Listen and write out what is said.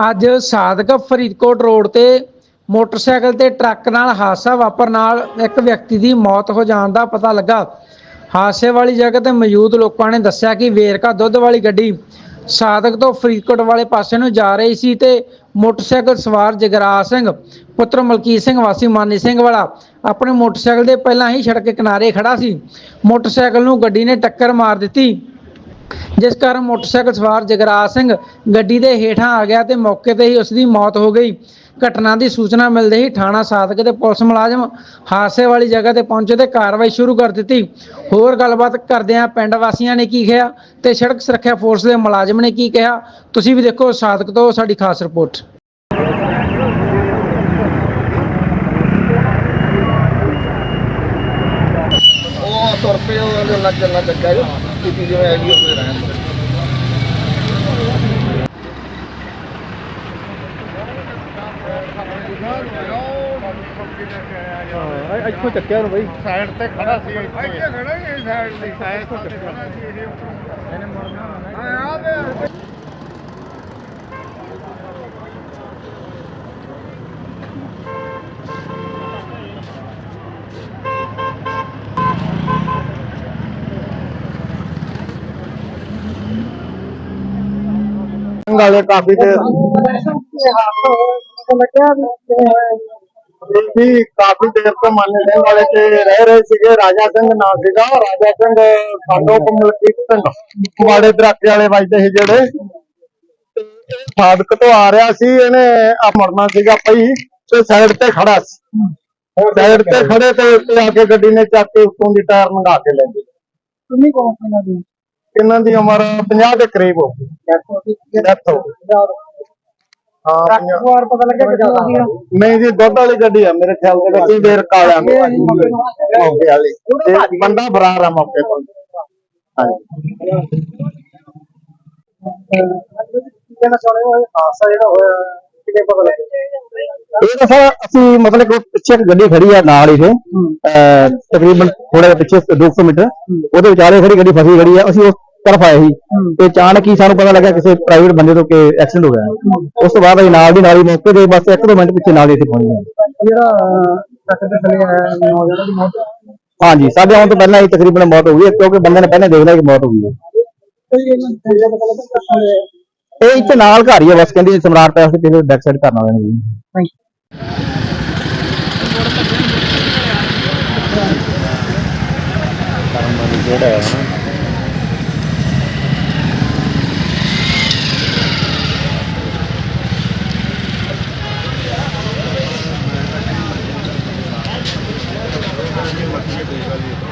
ਅੱਜ ਸਾਦਕ ਫਰੀਦਕੋਟ ਰੋਡ ਤੇ ਮੋਟਰਸਾਈਕਲ ਤੇ ਟਰੱਕ ਨਾਲ ਹਾਦਸਾ ਵਾਪਰਨ ਨਾਲ ਇੱਕ ਵਿਅਕਤੀ ਦੀ ਮੌਤ ਹੋ ਜਾਣ ਦਾ ਪਤਾ ਲੱਗਾ। ਹਾਦਸੇ ਵਾਲੀ ਜਗ੍ਹਾ ਤੇ ਮੌਜੂਦ ਲੋਕਾਂ ਨੇ ਦੱਸਿਆ ਕਿ ਵੇਰਕਾ ਦੁੱਧ ਵਾਲੀ ਗੱਡੀ ਸਾਦਕ ਤੋਂ ਫਰੀਦਕੋਟ ਵਾਲੇ ਪਾਸੇ ਨੂੰ ਜਾ ਰਹੀ ਸੀ ਤੇ ਮੋਟਰਸਾਈਕਲ ਸਵਾਰ ਜਗਰਾਜ ਸਿੰਘ, ਪੁੱਤਰ ਮਲਕੀਤ ਸਿੰਘ, ਵਾਸੀ ਮਾਨੀ ਸਿੰਘ ਵਾਲਾ ਆਪਣੇ ਮੋਟਰਸਾਈਕਲ ਦੇ ਪਹਿਲਾਂ ਹੀ ਸੜਕ ਕਿਨਾਰੇ ਖੜਾ ਸੀ। ਮੋਟਰਸਾਈਕਲ ਨੂੰ ਗੱਡੀ ਨੇ ਟੱਕਰ ਮਾਰ ਦਿੱਤੀ। ਜਿਸ ਕਾਰਨ ਮੋਟਰਸਾਈਕਲ ਸਵਾਰ ਜਗਰਾਜ ਸਿੰਘ ਗੱਡੀ ਦੇ ਹੇਠਾਂ ਆ ਗਿਆ ਤੇ ਮੌਕੇ ਤੇ ਹੀ ਉਸ ਦੀ ਮੌਤ ਹੋ ਗਈ। ਘਟਨਾ ਦੀ ਸੂਚਨਾ ਮਿਲਦੇ ਹੀ ਥਾਣਾ ਸਾਦਕ ਦੇ ਪੁਲਿਸ ਮੁਲਾਜ਼ਮ ਹਾਦਸੇ ਵਾਲੀ ਜਗ੍ਹਾ ਤੇ ਪਹੁੰਚੇ ਤੇ ਕਾਰਵਾਈ ਸ਼ੁਰੂ ਕਰ ਦਿੱਤੀ। ਹੋਰ ਗੱਲਬਾਤ ਕਰਦਿਆਂ ਪਿੰਡ ਵਾਸੀਆਂ ਨੇ ਕੀ ਕਿਹਾ ਤੇ ਸੜਕ ਸੁਰੱਖਿਆ ਫੋਰਸ ਦੇ ਮੁਲਾਜ਼ਮ ਨੇ ਕੀ ਕਿਹਾ? ਤੁਸੀਂ ਵੀ ਦੇਖੋ ਸਾਦਕ ਤੋਂ ਸਾਡੀ ਖਾਸ ਰਿਪੋਰਟ। ਉਹ ਤੁਰ ਪਏ, ਉਹ ਲੱਗ ਕੀਤੀ ਜਿਵੇਂ ਹੈਗੀ ਉਹਦੇ ਰਹਿਣ ਦਿਓ। ਇੱਥੋਂ ਚੱਕਿਆ ਨੂੰ ਬਈ। ਸਾਈਡ ਤੇ ਖੜਾ ਸੀ ਇੱਥੇ। ਖੜਾ ਹੀ ਸਾਈਡ ਤੇ। ਸਾਈਡ ਤੇ ਖੜਾ ਸੀ ਇਹ ਇਹਨੇ ਮੁੜਨਾ ਆ ਆ ਵਾਲੇ ਕਾਫੀ ਦੇਰ ਜੀ ਕਾਫੀ ਦੇਰ ਤੋਂ ਮਾਨੇ ਸਿੰਘ ਵਾਲੇ ਤੇ ਰਹਿ ਰਹੇ ਸੀਗੇ ਰਾਜਾ ਸਿੰਘ ਨਾਂ ਸੀਗਾ ਰਾਜਾ ਸਿੰਘ ਸਾਡੋ ਕਮਲਕੀਤ ਸਿੰਘ ਵਾਲੇ ਦਰਾਕੇ ਵਾਲੇ ਵੱਜਦੇ ਸੀ ਜਿਹੜੇ। ਤੇ ਇਹ ਸਾਦਕ ਤੋਂ ਆ ਰਿਹਾ ਸੀ ਇਹਨੇ ਆ ਮਰਨਾ ਸੀਗਾ ਪਈ ਤੇ ਸਾਈਡ ਤੇ ਖੜਾ ਸੀ। ਸਾਈਡ ਤੇ ਖੜੇ ਤੇ ਉੱਤੇ ਆ ਕੇ ਗੱਡੀ ਨੇ ਚੱਕ ਕੇ ਉੱਤੋਂ ਦੀ ਟਾਇਰ ਮੰਗਾ ਕੇ ਲੈ ਗਈ ਕਿੰਨੀ ਕੌਣ ਇਹਨਾਂ ਦੀ? ਇਹਨਾਂ ਦੀ ਉਮਰ 50 ਦੇ ਕਰੀਬ ਹੋ ਗਈ। ਡੈਥ ਹੋ ਗਈ। ਹਾਂ ਪੰਜਾਹ- ਸਵਾਰ ਪਤਾ ਲੱਗਿਆ ਕਿੱਥੋਂ ਦੀ ਆ ਨਹੀਂ ਜੀ ਦੁੱਧ ਵਾਲੀ ਗੱਡੀ ਆ ਮੇਰੇ ਖਿਆਲ ਦੇ ਵਿੱਚ ਦੇਰ ਕਾਲਿਆਂ ਦੀ ਮੌਕੇ। ਵਾਲੀ। ਤੇ ਬੰਦਾ ਫਰਾਰ ਆ ਮੌਕੇ ਤੋਂ। ਹਾਂਜੀ। ਕਹਿਣਾ ਚਾਹੁੰਦੇ ਹੋ? ਇਹ ਹਾਦਸਾ ਜਿਹੜਾ ਹੋਇਆ ਕਿਵੇਂ ਪਤਾ ਲੱਗਿਆ? ਇਹ ਤਾਂ ਸਰ ਅਸੀਂ ਮਤਲਬ ਕਿ ਪਿੱਛੇ ਇੱਕ ਗੱਡੀ ਖੜੀ ਆ ਨਾਲ ਹੀ ਤੇ ਤਕਰੀਬਨ ਥੋੜਾ ਜਿਹਾ ਪਿੱਛੇ 200 ਮੀਟਰ ਉਹਦੇ ਵਿਚਾਲੇ ਖੜੀ ਗੱਡੀ ਫਸੀ ਖੜੀ ਆ ਅਸੀਂ ਉਸ ਤਰਫ ਆਏ ਸੀ। ਤੇ ਅਚਾਨਕ ਹੀ ਸਾਨੂੰ ਪਤਾ ਲੱਗਾ ਕਿਸੇ ਪ੍ਰਾਈਵੇਟ ਬੰਦੇ ਤੋਂ ਕਿ ਐਕਸੀਡੈਂਟ ਹੋ ਗਿਆ। ਉਸ ਤੋਂ ਬਾਅਦ ਅਸੀਂ ਨਾਲ ਦੀ ਨਾਲ ਹੀ ਮੌਕੇ ਤੇ ਬਸ ਇੱਕ ਦੋ ਮਿੰਟ ਪਿੱਛੇ ਨਾਲ ਹੀ ਇੱਥੇ ਪਹੁੰਚ ਗਏ। ਜਿਹੜਾ ਟੱਕਰ ਤੇ ਥੱਲੇ ਆਇਆ ਨੌਜਵਾਨ ਦੀ ਮੌਤ। ਹਾਂਜੀ ਸਾਡੇ ਆਉਣ ਤੋਂ ਪਹਿਲਾਂ ਹੀ ਤਕਰੀਬਨ ਮੌਤ ਹੋ ਗਈ ਕਿਉਂਕਿ ਬੰਦੇ ਨੇ ਪਹਿਲਾਂ ਦੇਖ ਲਿਆ ਕਿ ਮੌਤ ਹੋ ਗਈ ਹੈ। ਕੋਈ ਇਹ ਇੱਥੇ ਨਾਲ ਘਰ ਹੀ ਆ, ਬਸ ਕਹਿੰਦੀ ਸਮਰਾਟ ਪੈਸ ਤੇ ਬੈਕ ਸਾਈਡ ਕਰਨਾ ਵਾਲੇ ਜੀ। ਸਾਡੇ ਕੋਲ ਕੋਈ ਨਹੀਂ ਹੈਗਾ